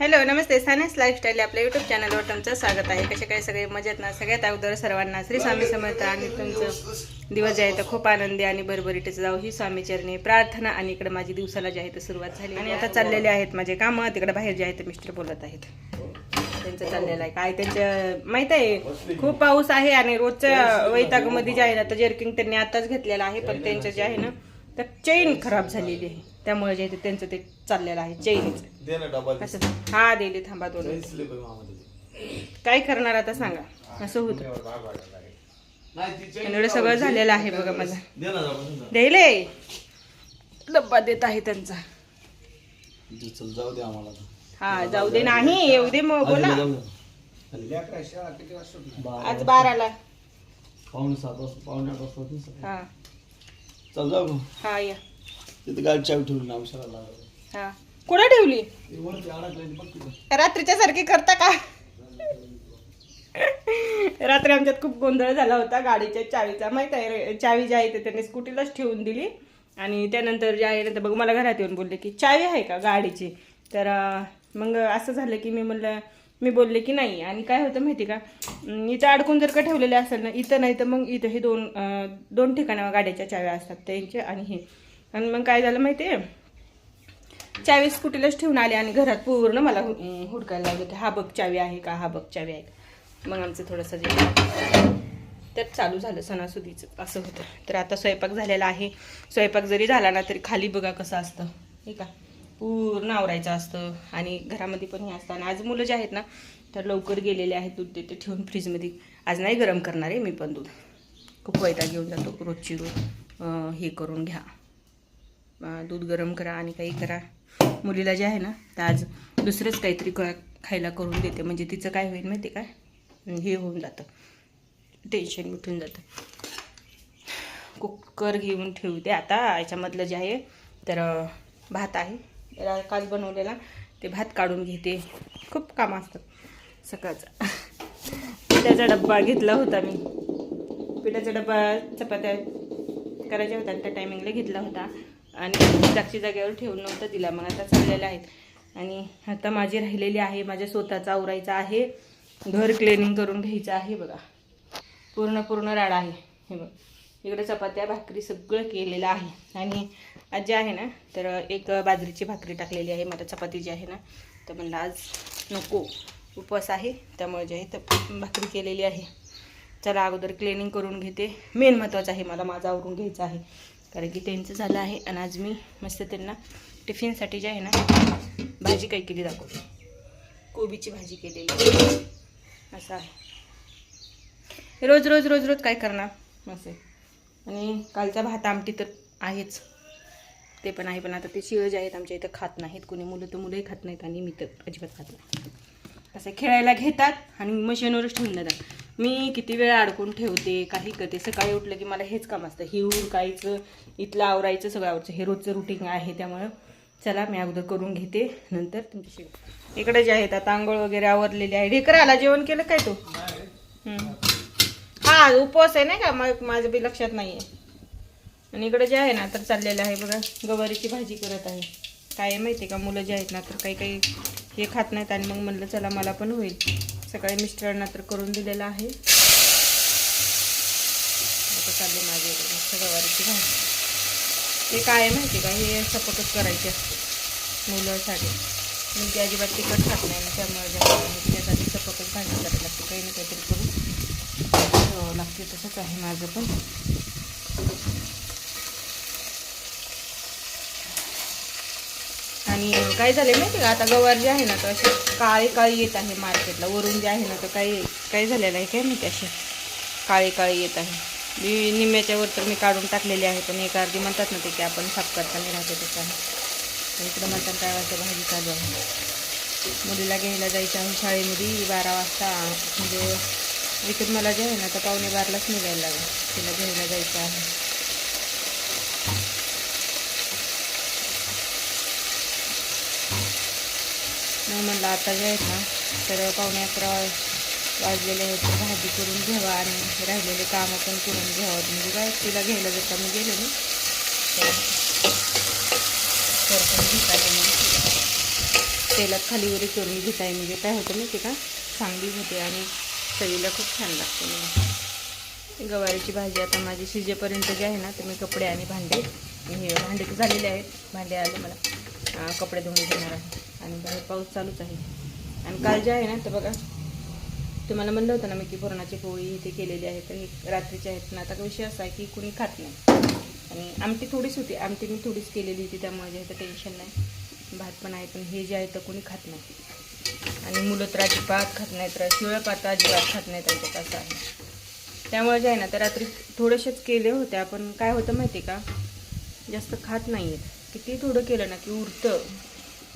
Hello नमस्ते. Science lifestyle आपल्या YouTube चॅनलवर तुमचं स्वागत आहे. कसे काय सगळे? मजेत ना? सगळ्यात अगोदर सर्वांना श्री स्वामी समर्थ आणि तुमचं दिवस जे आहे तर खूप आनंदी आणि भरभरीतच जाऊ ही स्वामी चरणी. प्रार्थना आणि इकडे माझी दिवसाला जे आहे तर सुरुवात झाली. आणि आता चाललेले आहेत माझे कामं. तिकडे बाहेर जे आहे ते मिस्टर बोलत आहेत. त्यांचं चाललेलं आहे. काय त्यांचं माहीत आहे? खूप पाऊस आहे आणि रोजच्या वैतागमध्ये जे आहे ना तर जर्किंग त्यांनी आताच घेतलेलं आहे. पण त्यांचं जे आहे ना तर चेन खराब झालेली आहे. त्यामुळे जे त्यांचं ते चाललेलं आहे. चेनचं असं. हा दिली थांबा दोन. काय करणार आता सांगा. असं होतं. एवढं सगळं झालेलं आहे बघा मला. द्यायले डब्बा देत आहे त्यांचा. जाऊ दे आम्हाला. आता. हा जाऊ दे. नाही येऊ दे मग बोला. आज बाराला. पावणे सात वाजता पावणे आठ वाजता. हा. चल जाऊ. हा या. तिथे गाडी चावी ठेवली ना हा. कुठं ठेवली? ती वरती अडकलेली बघ तिथं. रात्रीच्या सारखी करता का? रात्री आमच्यात खूप गोंधळ झाला होता गाडीच्या चावीचा. माहीत आहे रे, चावी जी आहे ते त्यांनी स्कूटीलाच ठेवून दिली. आणि त्यानंतर जे आहे ना तर बघ मला घरात येऊन बोलले की चावी आहे का गाडीची? तर अं, मग असं झालं की मी म्हणलं मी बोलले की नाही. आणि काय होतं माहिती का? अं, इथं अडकून जर का ठेवलेले असेल ना इथं नाही तर मग इथं हे दोन अं, दोन ठिकाणावर गाड्याच्या चाव्या असतात त्यांचे आणि हे. आणि मग काय झालं माहिती आहे चावी स्कूटीलाच ठेवून आले आणि घरात पूर्ण मला हुडकायला लागले की हा बघ चावी आहे का? हा बघ चावी आहे का? मग आमचं थोडंसं जे त्यात चालू झालं सणासुदीचं. असं होतं. तर आता स्वयंपाक झालेला आहे. स्वयंपाक जरी झाला ना तरी खाली बघा कसं असतं. हे का? पूर्ण आवरायचं असतं. आणि घरामध्ये पण हे असतं आणि आज मुलं जे आहेत ना तर लवकर गेलेले आहेत दूध देते. ठेवून फ्रीजमध्ये. आज नाही गरम करणार आहे मी पण दूध. खूप वैता घेऊन जातो रोजची रोज. हे करून घ्या. दूध गरम करा आणि काही करा. मुलीला जे आहे ना तर आज दुसरंच काहीतरी खायला करून देते. म्हणजे तिचं काय होईल माहिती काय हे होऊन जातं. टेन्शन मिटून जातं. कुकर घेऊन ठेवते आता. याच्यामधलं जे आहे तर भात आहे. रा- काल बनवलेला. ते भात काढून घेते. खूप काम असतात सकाळचा. पिठाचा डब्बा घेतला होता मी. पिठाचा डब्बा चपात्या करायच्या होत्या. त्या टायमिंगला घेतला होता. आणि द्राक्षी जागेवर ठेवून नव्हतं दिला. मग आता चाललेलं आहेत. आणि आता माझी राहिलेली आहे माझ्या स्वतःचा आवरायचा आहे. घर क्लिनिंग करून घ्यायचं आहे बघा. पूर्ण पूर्ण राडा आहे. हे बघ. इकडे चपात्या भाकरी सगळं केलेलं आहे. आणि आज जे आहे ना तर एक बाजरीची भाकरी टाकलेली आहे. मला चपाती जी आहे ना तर म्हणलं आज नको उपवास आहे. त्यामुळे जे आहे तर भाकरी केलेली आहे. चला अगोदर क्लिनिंग करून घेते. मेन महत्त्वाचं आहे मला माझं आवरून घ्यायचं आहे. कारण की त्यांचं झालं आहे आणि आज मी मस्त त्यांना टिफिनसाठी जे आहे ना भाजी काही केली दाखवते. कोबीची भाजी केलेली. असं आहे. रोज रोज रोज रोज काय करणार? असं आणि कालचा भात आमटी तर आहेच. ते पण आहे पण आता ते शिळ जे आहेत आमच्या इथं खात नाहीत. कोणी मुलं तर मुलंही खात नाहीत आणि मी तर अजिबात खात नाही. असं खेळायला घेतात आणि मशीनवरच ठेवून देतात. मी किती वेळ अडकून ठेवते काही करते. सकाळी उठलं की मला हेच काम असतं. ही उरकायचं इथलं आवरायचं सगळं आवरायचं. हे रोजचं रुटीन आहे त्यामुळं चला मी अगोदर करून घेते. नंतर तुमच्याशी इकडे जे आहेत आता आंघोळ वगैरे आवरलेली आहे. ढेकराला जेवण केलं काय तो? हा उपवास आहे नाही का? मग माझं बी लक्षात नाही आहे आणि इकडे जे आहे ना तर चाललेलं आहे बघा. गवारीची भाजी करत आहे. काय आहे माहिती आहे का? मुलं जे आहेत ना तर काही काही हे खात नाहीत आणि मग म्हणलं चला मला पण होईल. सकाळी मिस्टरांना तर करून दिलेलं आहे. आता चालले माझे मस्त गवारीची भाजी. ते काय आहे माहिती आहे का? हे सपकच करायचे मुलांसाठी. मी ती अजिबात तिखट खात नाही ना त्यामुळे त्यासाठी सपोटच भाजी करायला लागते. काही ना काहीतरी करून. हो, लागते तसंच आहे माझं पण. आणि काय झाले माहिती का? आता गवार जे आहे ना तर असे काळी काळी येत आहे मार्केटला. वरून जे आहे ना तर काही काय झालेलं आहे काय माहिती असे? काळी काळी येत आहे. मी निम्म्याच्या वर तर मी काढून टाकलेली आहे पण एक अर्धी म्हणतात ना ते की आपण साफ करताना राहते तसं इकडं म्हणतात काय वाटतं भाजी चालू आहे. मुलीला घ्यायला जायचं आहे शाळेमध्ये बारा वाजता. म्हणजे इथून मला जे आहे ना तर पावणे बारालाच निघायला लागेल. तिला घ्यायला जायचं आहे. मग म्हणलं आता जे आहेत ना. तर पावणे अकरा वाजलेले आहेत. तर भाजी करून घ्यावा आणि राहिलेले कामं पण करून घ्यावं. म्हणजे काय तिला घ्यायला जर मी गेले ना तर पण घेता येईल. तेलात खाली वगैरे चोरून घेता आहे म्हणजे काय होतं माहिती का? चांगली होते आणि चवीला खूप छान लागते मला गवारीची भाजी आता माझी शिजेपर्यंत जे आहे ना तर मी कपडे आणि भांडे हे भांडे तर झालेले आहेत. भांडे आले मला. कपडे धुवून घेणार आहे. आणि बाहेर पाऊस चालूच आहे. आणि काल जे आहे ना तर बघा तुम्हाला म्हणलं होतं ना मी की पुरणाची पोळी इथे केलेली आहे तर हे रात्रीचे आहेत. ना आता विषय असा आहे की कुणी खात नाही. आणि आमटी थोडीच होती. आमटी मी थोडीच केलेली होती त्यामुळे जे आहे तर टेन्शन नाही. भात पण आहे पण हे जे आहे तर कुणी खात नाही. आणि मुलं तर अजिबात खात नाहीत तर शिवळ्या पात अजिबात खात नाहीत त्यांच्यात असं आहे. त्यामुळे जे आहे ना तर रात्री थोडेसेच केले होते आपण काय होतं माहिती आहे का? जास्त खात नाही आहेत किती थोडं केलं ना की उरतं.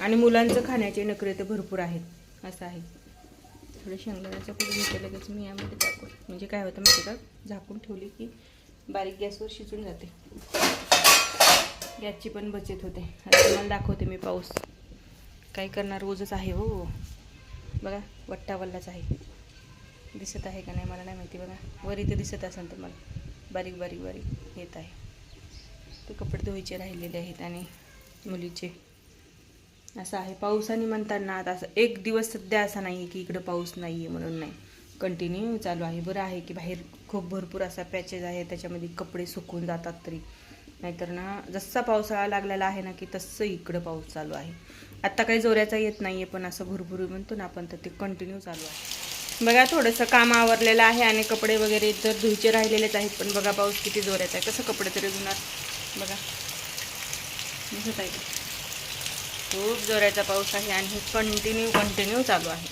आणि मुलांचं खाण्याचे नखरे तर भरपूर आहेत. असं आहे. थोडं शेंगदाण्याचं कूट घेते लगेच मी यामध्ये टाकून. म्हणजे काय होतं माहिती का? झाकून ठेवली की बारीक गॅसवर शिजून जाते. गॅसची पण बचत होते. आता तुम्हाला दाखवते मी पाऊस. काय करणार रोजच आहे हो. बघा वट्टावल्लाच आहे. दिसत आहे का नाही मला नाही माहिती बघा. वर इथे दिसत असेल तुम्हाला. बारीक बारीक बारीक येत आहे. ते कपडे धुवायचे राहिलेले आहेत आणि मुलीचे. असं आहे. पावसाने म्हणताना आता असं एक दिवस सध्या असा नाही आहे की इकडं पाऊस नाही आहे म्हणून नाही. कंटिन्यू चालू आहे. बरं आहे की बाहेर खूप भरपूर असा पॅचेस आहे त्याच्यामध्ये कपडे सुकून जातात तरी. नाहीतर ना जसा पावसाळा लागलेला आहे ना की तसं इकडं पाऊस चालू आहे. आत्ता काही जोऱ्याचा येत नाही आहे पण असं भरभुरू म्हणतो ना आपण तर ते कंटिन्यू चालू आहे. बघा थोडंसं काम आवरलेलं आहे आणि कपडे वगैरे तर धुईचे राहिलेलेच आहेत. पण बघा पाऊस किती जोऱ्याचा आहे. कसं कपडे तरी धुणार? बघा. दिसत आहे का? खूप जोराचा पाऊस आहे आणि हे कंटिन्यू कंटिन्यू चालू आहे.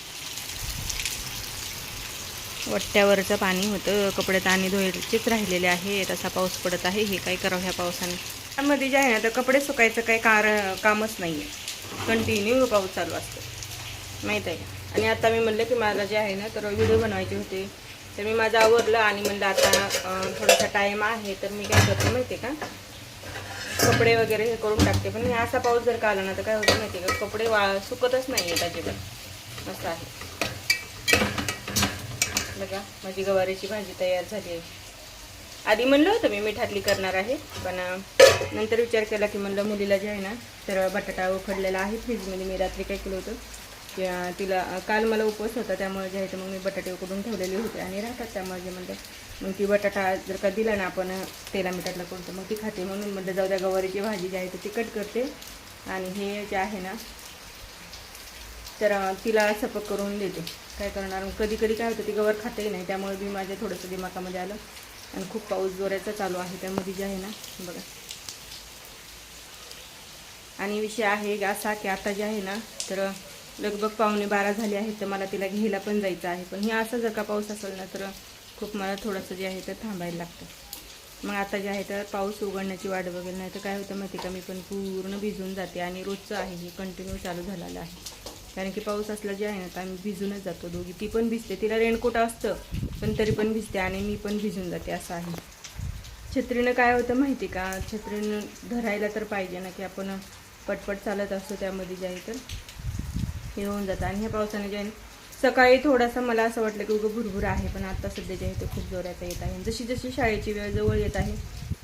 वट्ट्यावरचं पाणी होतं कपडे ताणी धुवायचेच राहिलेले आहे तसा पाऊस पडत आहे हे काय करावं ह्या पावसाने? त्यामध्ये जे आहे ना तर कपडे सुकायचं काही कार कामच नाही आहे कंटिन्यू पाऊस चालू असतो. माहीत आहे का? आणि आता मी म्हणलं की मला जे आहे ना तर व्हिडिओ बनवायचे होते. तर मी माझं आवरलं आणि म्हणलं आता थोडासा टाईम आहे तर मी काय करते माहिती आहे का? कपडे वगैरे हे करून टाकते. पण हे असा पाऊस जर का आला ना तर काय होतं माहिती आहे का? कपडे वा सुकतच नाही आहेत अजिबात. असं आहे. बघा माझी गवारीची भाजी तयार झाली आहे. आधी म्हणलं होतं मी मिठातली करणार आहे पण नंतर विचार केला की म्हणलं मुलीला जे आहे ना तर बटाटा उखडलेला आहे फ्रीजमध्ये. मी रात्री काय केलं होतं? की तिला काल मला उपवास होता त्यामुळे जे आहे ते मग मी बटाटे उकडून ठेवलेले होते आणि राहतात. त्यामुळे जे म्हणते मग ती बटाटा जर का दिला ना आपण तेला मिठातला करून मग ती खाते. म्हणून म्हणलं जाऊ द्या गवारीची भाजी जी आहे ती कट करते. आणि हे जे आहे ना तर तिला सपक करून देते. काय करणार? मग कधी कधी काय होतं ती गवर खातेही नाही. त्यामुळे मी माझ्या थोडंसं दिमागामध्ये आलं. आणि खूप पाऊस जोराचा चालू आहे. त्यामध्ये जे आहे ना बघा. आणि विषय आहे असा की आता जे आहे ना तर लगभग पावणे बारा झाले आहेत तर मला तिला घ्यायला पण जायचं आहे. पण हे असं जर का पाऊस असेल ना तर खूप मला थोडंसं जे आहे तर थांबायला लागतं. मग आता जे आहे तर पाऊस उघडण्याची वाट बघेल नाही तर काय होतं माहिती का? मी पण पूर्ण भिजून जाते आणि रोजचं आहे हे कंटिन्यू चालू झालेलं आहे. कारण की पाऊस असला जे आहे ना तर आम्ही भिजूनच जातो. दोघी ती पण भिजते. तिला रेनकोट असतं पण तरी पण भिजते आणि मी पण भिजून जाते असं आहे. छत्रीनं काय होतं माहिती का? छत्रीनं धरायला तर पाहिजे ना की आपण पटपट चालत असतो त्यामध्ये जे आहे तर हे होऊन जातं आणि ह्या पावसाने जे सकाळी थोडासा मला असं वाटलं की उगं भुरभुर आहे पण आता सध्या जे आहे ते खूप जोराचा येत आहे. जशी जशी शाळेची वेळ जवळ येत आहे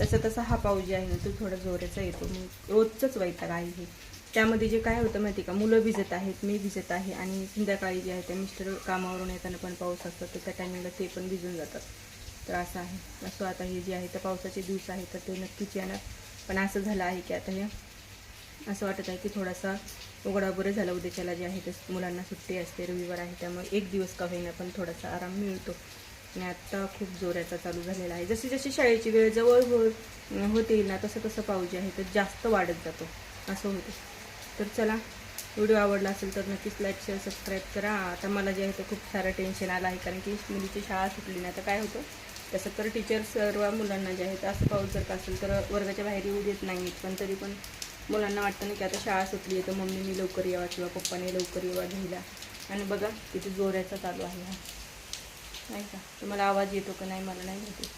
तसा तसा हा पाऊस जे आहे ना तो थोडा जोराचा येतो. मग रोजचंच वैताग आहे हे. त्यामध्ये जे काय होतं माहिती का? मुलं भिजत आहेत मी भिजत आहे आणि संध्याकाळी जे आहे त्या मिस्टर कामावरून येताना पण पाऊस असतो तर त्या टायमिंगला ते पण भिजून जातात. तर असं आहे. असं आता हे जे आहे तर पावसाचे दिवस आहे तर ते नक्कीच येणार. पण असं झालं आहे की आता हे असं वाटत आहे की थोडासा उघडा बरं झाला. उद्याच्याला जे आहे ते मुलांना सुट्टी असते रविवार आहे त्यामुळे एक दिवस का होईना पण थोडासा आराम मिळतो. आणि आत्ता खूप जोराचा चालू झालेला आहे. जशी जशी शाळेची वेळ जवळ हो होते ना तसं तसं पाऊस जे आहे तर जास्त वाढत जातो. असं होतं. तर चला व्हिडिओ आवडला असेल तर नक्कीच लाईक शेअर सबस्क्राईब करा. आता मला जे आहे ते खूप सारं टेन्शन आलं आहे. कारण की मुलीची शाळा सुटली ना तर काय होतं? तसं तर टीचर सर्व मुलांना जे आहे तर असं पाऊस जर का असेल तर वर्गाच्या बाहेर येऊ देत नाहीत. पण तरी पण मुलांना वाटतं ना की आता शाळा सुटली आहे तर मम्मीने लवकर यावा किंवा पप्पाने लवकर यावा घ्यायला. आणि बघा किती जोराचा चालू आहे हा. नाही का? तुम्हाला आवाज येतो का नाही मला नाही माहिती.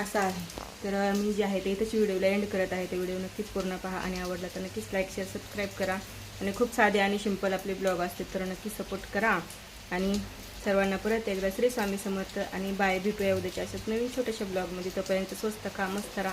असं आहे. तर मी जे आहे ते इथंच व्हिडिओला एंड करत आहे. ते व्हिडिओ नक्कीच पूर्ण पहा आणि आवडला तर नक्कीच लाईक शेअर सबस्क्राईब करा. आणि खूप साधे आणि सिंपल आपले ब्लॉग असतात तर नक्की सपोर्ट करा. आणि सर्वांना परत एकदा श्री स्वामी समर्थ आणि बाय भेटूया उद्याच्या अशाच नवीन छोट्याशा ब्लॉगमध्ये तोपर्यंत स्वस्त कामच करा